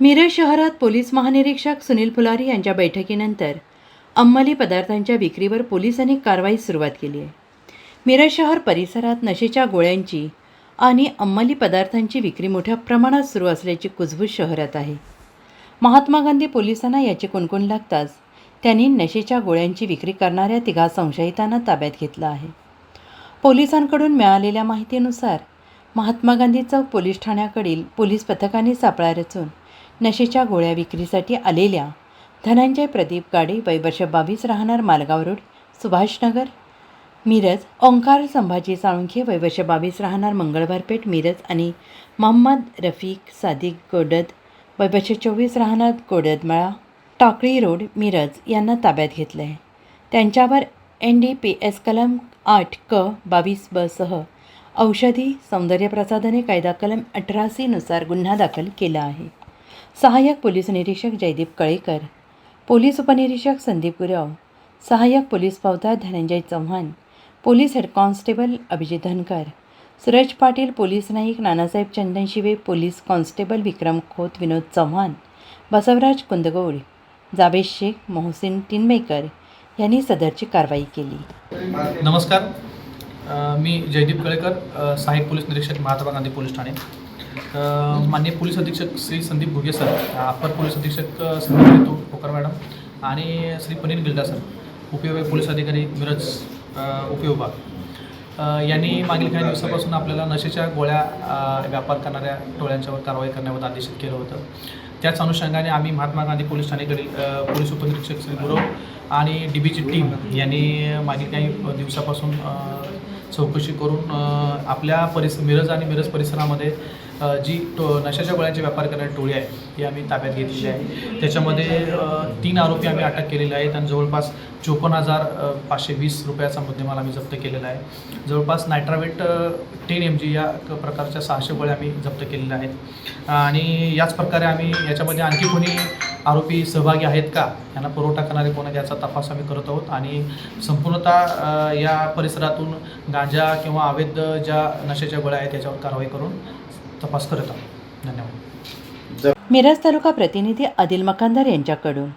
मिरज शहरात पोलीस महानिरीक्षक सुनील फुलारी यांच्या बैठकीनंतर अंमली पदार्थांच्या विक्रीवर पोलिसांनी कारवाई सुरुवात केली आहे. मिरज शहर परिसरात नशेच्या गोळ्यांची आणि अंमली पदार्थांची विक्री मोठ्या प्रमाणात सुरू असल्याची कुजबूज शहरात आहे. महात्मा गांधी पोलिसांना याची कुणकुण लागताच त्यांनी नशेच्या गोळ्यांची विक्री करणाऱ्या तिघा संशयितांना ताब्यात घेतलं आहे. पोलिसांकडून मिळालेल्या माहितीनुसार महात्मा गांधी चौक पोलीस ठाण्याकडील पोलीस पथकाने सापळा रचून नशेच्या गोळ्या विक्रीसाठी आलेल्या धनंजय प्रदीप गाडे वय वर्ष बावीस राहणार मालगाव रोड सुभाषनगर. मिरज ओंकार संभाजी साळुंखे वैवर्ष बावीस राहणार मंगळवारपेठ मिरज आणि मोहम्मद रफीक सादिक गोडद वैवर्ष चोवीस राहणार गोडदमळा. टाकळी रोड मिरज यांना ताब्यात घेतलं आहे त्यांच्यावर एन डी पी एस कलम आठ क बावीस ब सह औषधी सौंदर्यप्रसाधने कायदा कलम अठरासीनुसार गुन्हा दाखल केला आहे. सहाय्यक पोलीस निरीक्षक जयदीप कळेकर पोलीस उपनिरीक्षक संदीप गुरव सहाय्यक पोलीस पावता Dhananjay Chavan police head constable Abhijit Dhankar Suraj Patil police Naik Nanasaheb Chandan Shive police constable Vikram Khot Vinod Chavan Basavraj Kundgol Javed Shaikh Mohsin Tinmaker यांनी सदरची कारवाई केली. नमस्कार. मी जयदीप कळेकर सहाय्यक पोलीस निरीक्षक महात्मा गांधी पोलीस ठाणे. माननीय पोलीस अधीक्षक Shri Sandeep Bhuge sir upper police अधीक्षक संदीप रितू मॅडम आणि श्री पनीर गिल्डा सर उपयोग पोलीस अधिकारी मिरज उपयोगा यांनी मागील काही दिवसापासून आपल्याला नशेच्या गोळ्या व्यापार करणाऱ्या टोळ्यांच्यावर कारवाई करण्यावर आदेशित केलं होतं. त्याच अनुषंगाने आम्ही महात्मा गांधी पोलीस ठाणेकडील पोलीस उपनिरीक्षक श्री गुरव आणि डी बीची टीम यांनी मागील काही दिवसापासून चौकशी करून आपल्या परिस मिरज आणि मिरज परिसरामध्ये जी टो नशाच्या गोळ्यांचे व्यापार करणारी टोळी आहे ती आम्ही ताब्यात घेतलेली आहे. त्याच्यामध्ये तीन आरोपी आम्ही अटक केलेले आहेत आणि जवळपास चोपन्न हजार पाचशे वीस रुपयाचा मुद्देमाल आम्ही जप्त केलेला आहे. जवळपास नायट्रावेट टेन एम जी या क- प्रकारच्या सहाशे गोळ्या आम्ही जप्त केलेल्या आहेत. आणि याच प्रकारे आम्ही याच्यामध्ये आणखी कोणी आरोपी सहभागी आहेत का? यांना पुरवठा करणारे कोण आहेत याचा तपास आम्ही करत आहोत. आणि संपूर्णतः या परिसरातून गांजा किंवा अवैध ज्या नशेच्या गोळ्या आहेत त्याच्यावर कारवाई करून तपास करत आहोत. धन्यवाद. मिरज तालुका प्रतिनिधी आदिल मकांदार यांच्याकडून.